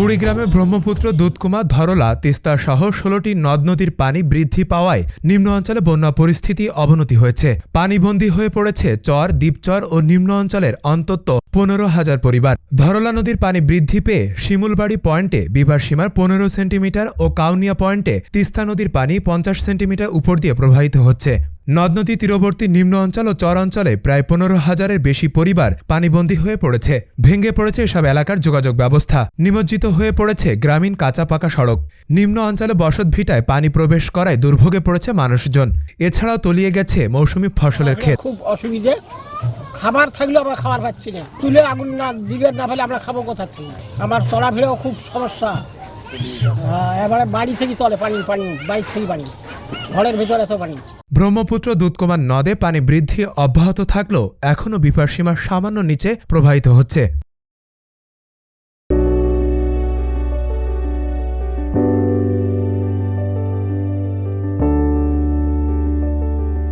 কুড়িগ্রামে ব্রহ্মপুত্র দুধকুমা ধরলা তিস্তা সহ ষোলোটি নদ নদীর পানি বৃদ্ধি পাওয়ায় নিম্ন অঞ্চলে বন্যা পরিস্থিতি অবনতি হয়েছে। পানিবন্দী হয়ে পড়েছে চর, দ্বীপচর ও নিম্ন অঞ্চলের অন্তত পনেরো হাজার পরিবার। ধরলা নদীর পানি বৃদ্ধি পেয়ে শিমুলবাড়ি পয়েন্টে, বিভার সীমার পনেরো সেন্টিমিটার ও কাউনিয়া পয়েন্টে তিস্তা নদীর পানি পঞ্চাশ সেন্টিমিটার উপর দিয়ে প্রবাহিত হচ্ছে। নদ নদী তীরবর্তী নিম্ন অঞ্চল ও চর অঞ্চলে প্রায় পনেরো হাজারের বেশি পরিবার পানিবন্দী হয়ে পড়েছে। ভেঙে পড়েছে এসব এলাকার যোগাযোগ ব্যবস্থা। নিমজ্জিত হয়ে পড়েছে গ্রামীণ কাঁচা পাকা সড়ক। নিম্ন অঞ্চলে বসত ভিটায় পানি প্রবেশ করায় দুর্ভোগে পড়েছে মানুষজন। এছাড়াও তলিয়ে গেছে মৌসুমি ফসলের ক্ষেত। খুব অসুবিধে। খাবার থাকলেও আমরা খাবার পাচ্ছি না। তুলে আগুন না দিবে না ফেলে আমরা খাব কোথা থেকে? আমার চলাফেরাও খুব সমস্যা। এবারে বাড়ি থেকে চলে পানি পানি বাড়ির থেকে পানি। ঘরের ভেতরে এত পানি। ব্রহ্মপুত্র দুধকুমার নদে পানি বৃদ্ধি অব্যাহত থাকলেও এখনও বিপদসীমার সামান্য নিচে প্রবাহিত হচ্ছে।